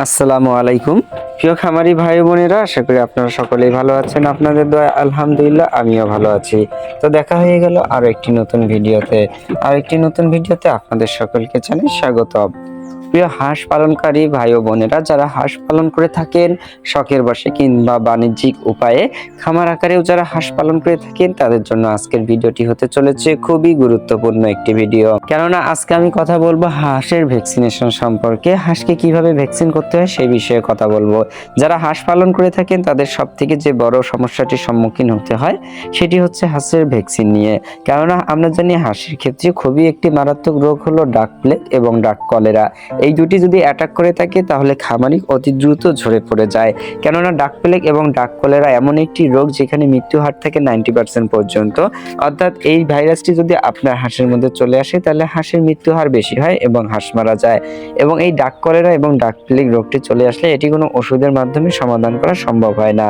আসসালামু আলাইকুম। প্রিয় খামারি ভাই বোনেরা, আশা করি আপনারা সকলেই ভালো আছেন। আপনাদের দয়া আলহামদুলিল্লাহ, আমিও ভালো আছি। তো দেখা হয়ে গেল আরও একটি নতুন ভিডিওতে। আর একটি নতুন ভিডিওতে আপনাদের সকলকে জানাই স্বাগতম। প্রিয় হাঁস পালনকারী ভাই ও বোনেরা, যারা হাঁস পালন করে থাকেন শখের বসে কিংবা বাণিজ্যিক উপায়ে, খামার আকারেও যারা হাঁস পালন করে থাকেন, তাদের জন্য আজকের ভিডিওটি হতে চলেছে খুবই গুরুত্বপূর্ণ একটি ভিডিও। কেননা আজকে আমি কথা বলব হাঁসের ভ্যাকসিনেশন সম্পর্কে, হাঁসকে কীভাবে ভ্যাকসিন করতে হয় সেই বিষয়ে কথা বলব। যারা হাঁস পালন করে থাকেন, তাদের সব থেকে যে বড় সমস্যাটির সম্মুখীন হতে হয়, সেটি হচ্ছে হাঁসের ভ্যাকসিন নিয়ে। কেননা আমরা জানি হাঁসের ক্ষেত্রে খুবই একটি মারাত্মক রোগ হলো ডাক প্লেগ এবং ডাক কলেরা। এই দুটি যদি অ্যাটাক করে থাকে, তাহলে খামারি অতি দ্রুত ঝরে পড়ে যায়। কেননা ডাক প্লেগ এবং ডাক কলেরা এমন একটি রোগ যেখানে মৃত্যু হার থাকে নাইনটি পার্সেন্ট পর্যন্ত। অর্থাৎ এই ভাইরাসটি যদি আপনার হাঁসের মধ্যে চলে আসে, তাহলে হাঁসের মৃত্যু হার বেশি হয় এবং হাঁস মারা যায়। এবং এই ডাক কলেরা এবং ডাক প্লেগ রোগটি চলে আসলে এটি কোনো ওষুধের মাধ্যমে সমাধান করা সম্ভব হয় না।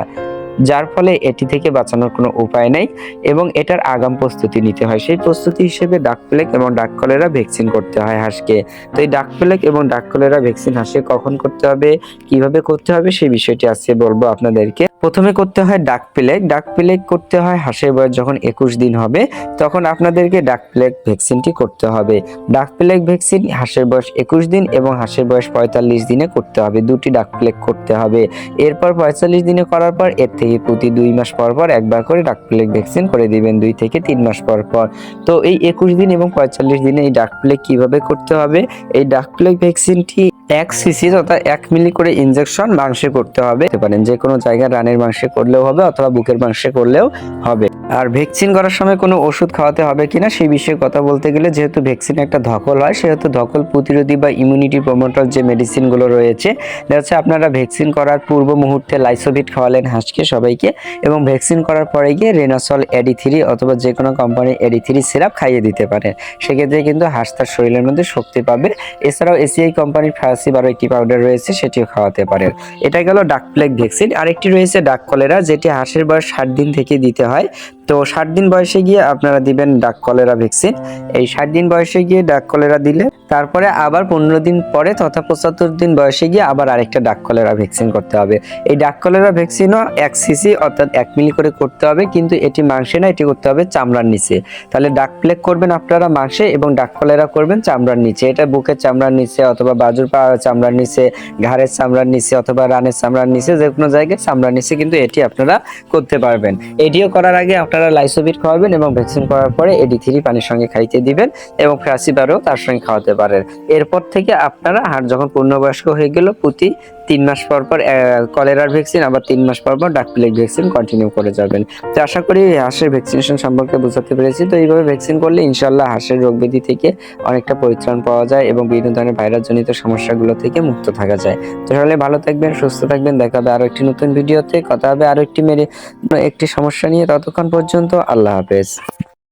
যার ফলে এটি থেকে বাঁচানোর কোনো উপায় নেই এবং এটার আগাম প্রস্তুতি নিতে হয়। সেই প্রস্তুতি হিসেবে ডাক প্লেগ এবং ডাক কলেরা ভ্যাকসিন করতে হয় হাঁসকে। তো এই ডাক প্লেগ এবং ডাক কলেরা ভ্যাকসিন হাঁসকে কখন করতে হবে, কীভাবে করতে হবে, সেই বিষয়টি আজকে বলব আপনাদেরকে। প্রথমে করতে হয় ডাক প্লেগ ডাক প্লেগ করতে হয় হাঁসের বয়স যখন একুশ দিন হবে, তখন আপনাদেরকে ডাক প্লেগ ভ্যাকসিনটি করতে হবে। ডাক প্লেগ ভ্যাকসিন হাঁসের বয়স একুশ দিন এবং হাঁসের বয়স পঁয়তাল্লিশ দিনে করতে হবে। দুটি ডাক প্লেগ করতে হবে। এরপর পঁয়তাল্লিশ দিনে করার পর, এর থেকে প্রতি দুই মাস পর পর একবার করে ডাক প্লেগ ভ্যাকসিন করে দিবেন, দুই থেকে তিন মাস পর পর। তো এই একুশ দিন এবং পঁয়তাল্লিশ দিনে এই ডাক প্লেগ কীভাবে করতে হবে? এই ডাক প্লেগ ভ্যাকসিনটি এক সিসি তথা এক মিলি করে ইনজেকশন মাংসে করতে হবে। পারেন যে কোনো জায়গায় রানের মাংসে করলেও হবে অথবা বুকের মাংসে করলেও হবে। আর ভ্যাকসিন করার সময় কোনো ওষুধ খাওয়াতে হবে কিনা সেই বিষয়ে কথা বলতে গেলে যেহেতু ভ্যাকসিন একটা ধকল হয়, সেহেতু ধকল প্রতিরোধী বা ইমিউনিটি প্রমোটার যে মেডিসিনগুলো রয়েছে, দেখা আপনারা ভ্যাকসিন করার পূর্ব মুহূর্তে লাইসোভিট খাওয়ালেন হাঁসকে সবাইকে এবং ভ্যাকসিন করার পরে গিয়ে রেনাসল এডি থ্রি অথবা যে কোনো কোম্পানির এডি থ্রি সিরাপ খাইয়ে দিতে পারেন সেক্ষেত্রে কিন্তু হাঁস তার শরীরের মধ্যে শক্তি পাবে। এছাড়াও এসিআই কোম্পানির ফার্সি বারো একটি পাউডার রয়েছে, সেটিও খাওয়াতে পারেন এটা গেল ডাক প্লেগ ভ্যাকসিন আরেকটি রয়েছে ডাক কলেরা যেটি হাঁসের বয়স ষাট দিন থেকে দিতে হয়। তো ষাট দিন বয়সে গিয়ে আপনারা দিবেন ডাক কলেরা ভ্যাকসিন। এই ষাট দিন বয়সে গিয়ে ডাক কলেরা দিলে তারপরে আবার পনেরো দিন পরে তথা পঁচাত্তর দিন বয়সে গিয়ে আবার আরেকটা ডাক কলেরা ভ্যাকসিন করতে হবে। এই ডাক কলেরা ভ্যাকসিনও এক সিসি অর্থাৎ এক মিলি করে করতে হবে, কিন্তু এটি মাংসে না, এটি করতে হবে চামড়ার নিচে। তাহলে ডাক প্লেগ করবেন আপনারা মাংসে এবং ডাক কলেরা করবেন চামড়ার নিচে। এটা বুকের চামড়ার নিচে অথবা বাজুর পাড়ার চামড়ার নিচে, ঘাড়ের চামড়ার নিচে অথবা রানের চামড়ার নিচে যে কোনো জায়গায় চামড়ার নিচে কিন্তু এটি আপনারা করতে পারবেন। এটিও করার আগে আপনারা লাইসোভিট খাওয়াবেন এবং ভ্যাকসিন করার পরে এডি থ্রি পানির সঙ্গে খাইতে দিবেন এবং ফ্রাসিবারও তার সঙ্গে খাওয়াতে পারেন। এরপর থেকে আপনারা হাড় যখন পূর্ণবয়স্ক হয়ে গেল প্রতি তিন মাস পর পর কলেরার ভ্যাকসিন আবার তিন মাস পর পর ডাক প্লেগ ভ্যাকসিন কন্টিনিউ করে যাবেন। তো আশা করি হাঁসের ভ্যাকসিনেশন সম্পর্কে বোঝাতে পেরেছি। তো এইভাবে ভ্যাকসিন করলে ইনশাল্লাহ হাঁসের রোগ ব্যাধি থেকে অনেকটা পরিত্রাণ পাওয়া যায় এবং বিভিন্ন ধরনের ভাইরাস জনিত সমস্যাগুলো থেকে মুক্ত থাকা যায়। তো তাহলে ভালো থাকবেন, সুস্থ থাকবেন। দেখা হবে আরও একটি নতুন ভিডিওতে কথা হবে আরও একটি মেরে একটি সমস্যা নিয়ে। ততক্ষণ পর্যন্ত আল্লাহ হাফেজ।